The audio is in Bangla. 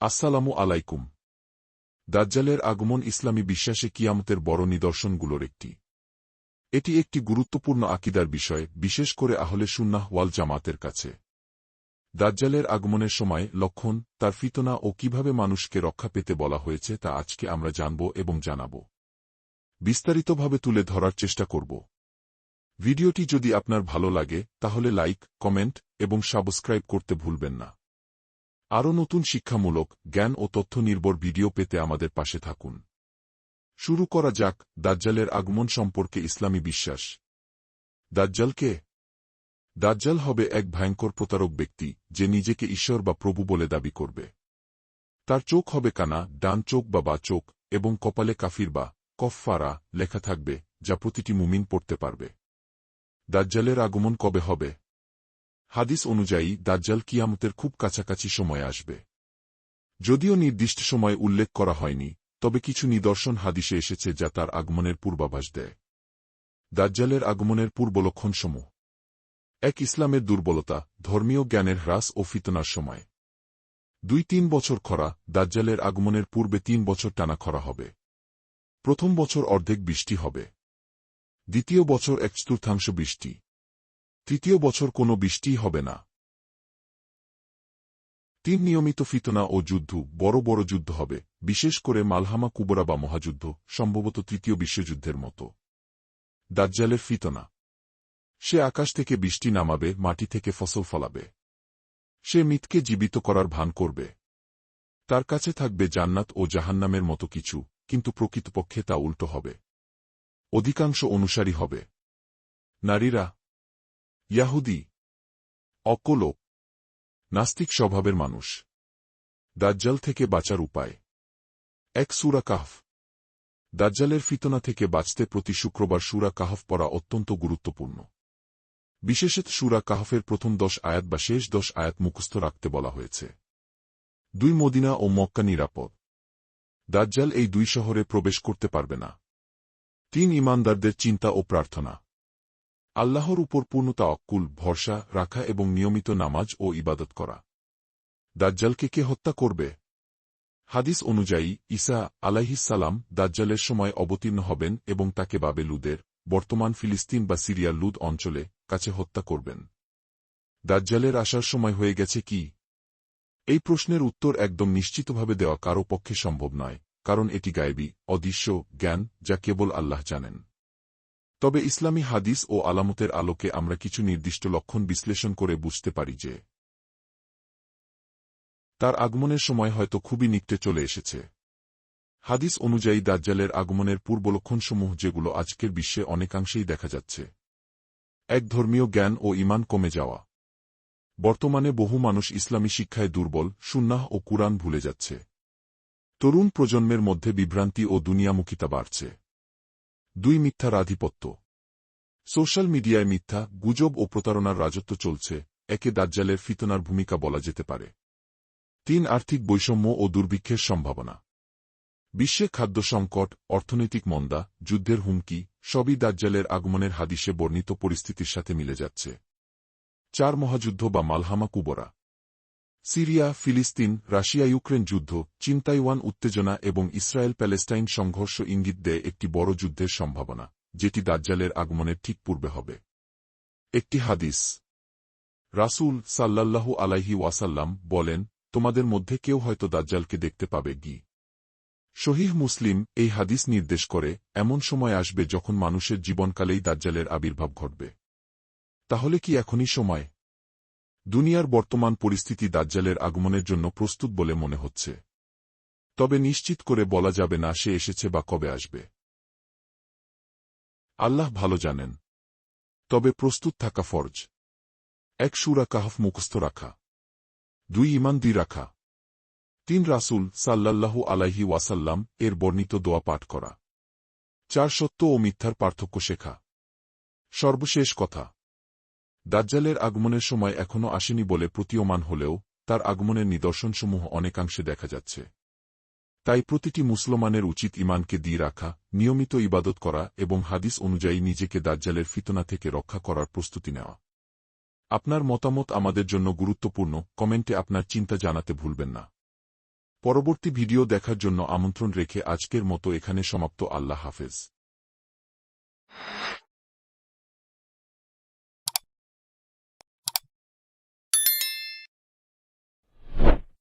আসসালামু আলাইকুম। দাজ্জালের আগমন ইসলামী বিশ্বাসে কিয়ামতের বড় নিদর্শনগুলোর একটি। এটি একটি গুরুত্বপূর্ণ আকিদার বিষয়, বিশেষ করে আহলে সুন্নাহ ওয়াল জামাতের কাছে। দাজ্জালের আগমনের সময় লক্ষণ, তার ফিতনা ও কীভাবে মানুষকে রক্ষা পেতে বলা হয়েছে তা আজকে আমরা জানব এবং জানাব। বিস্তারিতভাবে তুলে ধরার চেষ্টা করব। ভিডিওটি যদি আপনার ভালো লাগে, তাহলে লাইক, কমেন্ট এবং সাবস্ক্রাইব করতে ভুলবেন না। আরও নতুন শিক্ষামূলক, জ্ঞান ও তথ্য নির্ভর ভিডিও পেতে আমাদের পাশে থাকুন। শুরু করা যাক দাজ্জালের আগমন সম্পর্কে ইসলামী বিশ্বাস। দাজ্জালকে? দাজ্জাল হবে এক ভয়ঙ্কর প্রতারক ব্যক্তি, যে নিজেকে ঈশ্বর বা প্রভু বলে দাবি করবে। তার চোখ হবে কানা, ডান চোখ বা বা চোখ, এবং কপালে কাফির বা কফফারা লেখা থাকবে, যা প্রতিটি মুমিন পড়তে পারবে। দাজ্জালের আগমন কবে হবে? হাদিস অনুযায়ী, দাজ্জাল কিয়ামতের খুব কাছাকাছি সময় আসবে। যদিও নির্দিষ্ট সময় উল্লেখ করা হয়নি, তবে কিছু নিদর্শন হাদিসে এসেছে যা তার আগমনের পূর্বাভাস দেয়। দাজ্জালের আগমনের পূর্বলক্ষণসমূহ। এক, ইসলামের দুর্বলতা, ধর্মীয় জ্ঞানের হ্রাস ও ফিতনার সময়। দুই, তিন বছর খরা, দাজ্জালের আগমনের পূর্বে তিন বছর টানা খরা হবে। প্রথম বছর অর্ধেক বৃষ্টি হবে। দ্বিতীয় বছর এক চতুর্থাংশ বৃষ্টি। তৃতীয় বছর কোনো বৃষ্টিই হবে না। তিন নিয়মিত ফিতনা ও যুদ্ধ বড় বড় যুদ্ধ হবে, বিশেষ করে মালহামা কুবরা বা মহাযুদ্ধ, সম্ভবত তৃতীয় বিশ্বযুদ্ধের মতো। দাজ্জালের ফিতনা। সে আকাশ থেকে বৃষ্টি নামাবে, মাটি থেকে ফসল ফলাবে। সে মিথকে জীবিত করার ভান করবে। তার কাছে থাকবে জান্নাত ও জাহান্নামের মতো কিছু, কিন্তু প্রকৃতপক্ষে তা উল্টো হবে। অধিকাংশ অনুসারী হবে। নারীরা ইয়াহুদি, অকলোক, নাস্তিক স্বভাবের মানুষ। দাজ্জাল থেকে বাঁচার উপায়। এক সুরা কাহফ। দাজ্জালের ফিতনা থেকে বাঁচতে প্রতি শুক্রবার সুরা কাহফ পড়া অত্যন্ত গুরুত্বপূর্ণ। বিশেষত সুরা কাহফের প্রথম দশ আয়াত বা শেষ দশ আয়াত মুখস্থ রাখতে বলা হয়েছে। দুই মদিনা ও মক্কা নিরাপদ। দাজ্জাল এই দুই শহরে প্রবেশ করতে পারবে না। তিন ইমানদারদের চিন্তা ও প্রার্থনা। আল্লাহর উপর পূর্ণতা অক্কুল ভরসা রাখা এবং নিয়মিত নামাজ ও ইবাদত করা। দাজ্জালকে কে হত্যা করবে? হাদিস অনুযায়ী, ঈসা আলাইহিসাল্লাম দাজ্জালের সময় অবতীর্ণ হবেন এবং তাকে বাবে লুদের বর্তমান ফিলিস্তিন বা সিরিয়ার লুদ অঞ্চলে কাছে হত্যা করবেন। দাজ্জালের আসার সময় হয়ে গেছে কি? এই প্রশ্নের উত্তর একদম নিশ্চিতভাবে দেওয়া কারও পক্ষে সম্ভব নয়, কারণ এটি গায়েবী, অদৃশ্য জ্ঞান যা কেবল আল্লাহ জানেন। তবে ইসলামী হাদিস ও আলামতের আলোকে আমরা কিছু নির্দিষ্ট লক্ষণ বিশ্লেষণ করে বুঝতে পারি যে তার আগমনের সময় হয়তো খুবই নিকটে চলে এসেছে। হাদিস অনুযায়ী দাজ্জালের আগমনের পূর্বলক্ষণসমূহ যেগুলো আজকের বিশ্বে অনেকাংশেই দেখা যাচ্ছে। এক ধর্মীয় জ্ঞান ও ইমান কমে যাওয়া। বর্তমানে বহু মানুষ ইসলামী শিক্ষায় দুর্বল, সুন্নাহ ও কুরআন ভুলে যাচ্ছে। তরুণ প্রজন্মের মধ্যে বিভ্রান্তি ও দুনিয়ামুখিতা বাড়ছে। দুই মিথ্যার আধিপত্য। সোশ্যাল মিডিয়ায় মিথ্যা, গুজব ও প্রতারণার রাজত্ব চলছে, একে দাজ্জালের ফিতনার ভূমিকা বলা যেতে পারে। তিন, আর্থিক বৈষম্য ও দুর্ভিক্ষের সম্ভাবনা। বিশ্বে খাদ্য সংকট, অর্থনৈতিক মন্দা, যুদ্ধের হুমকি, সবই দাজ্জালের আগমনের হাদিসে বর্ণিত পরিস্থিতির সাথে মিলে যাচ্ছে। চার মহাযুদ্ধ বা মালহামা কুবরা। সিরিয়া, ফিলিস্তিন, রাশিয়া, ইউক্রেন যুদ্ধ চিন্তাইওয়ান উত্তেজনা এবং ইসরায়েল প্যালেস্টাইন সংঘর্ষ ইঙ্গিত দেয় একটি বড় যুদ্ধের সম্ভাবনা, যেটি দাজ্জালের আগমনের ঠিক পূর্বে হবে। একটি হাদিস। রাসুল সাল্লাল্লাহু আলাইহি ওয়াসাল্লাম বলেন, তোমাদের মধ্যে কেউ হয়তো দাজ্জালকে দেখতে পাবে গি। শহীহ মুসলিম এই হাদিস নির্দেশ করে, এমন সময় আসবে যখন মানুষের জীবনকালেই দাজ্জালের আবির্ভাব ঘটবে। তাহলে কি এখনই সময়? দুনিয়ার বর্তমান পরিস্থিতি দাজ্জালের আগমনের জন্য প্রস্তুত বলে মনে হচ্ছে। তবে নিশ্চিত করে বলা যাবে না সে এসেছে বা কবে আসবে। আল্লাহ ভালো জানেন। তবে প্রস্তুত থাকা ফরজ। এক সুরা কাহফ মুখস্থ রাখা। দুই ইমান দি রাখা। তিন রাসুল সাল্লাল্লাহু আলাইহি ওয়াসাল্লাম এর বর্ণিত দোয়া পাঠ করা। চার সত্য ও মিথ্যার পার্থক্য শেখা। সর্বশেষ কথা। দাজ্জালের আগমনের সময় এখনও আসেনি বলে প্রতীয়মান হলেও তার আগমনের নিদর্শনসমূহ অনেকাংশে দেখা যাচ্ছে। তাই প্রতিটি মুসলমানের উচিত ইমানকে দিয়ে রাখা, নিয়মিত ইবাদত করা এবং হাদিস অনুযায়ী নিজেকে দাজ্জালের ফিতনা থেকে রক্ষা করার প্রস্তুতি নেওয়া। আপনার মতামত আমাদের জন্য গুরুত্বপূর্ণ, কমেন্টে আপনার চিন্তা জানাতে ভুলবেন না। পরবর্তী ভিডিও দেখার জন্য আমন্ত্রণ রেখে আজকের মতো এখানে সমাপ্ত। আল্লাহ হাফেজ।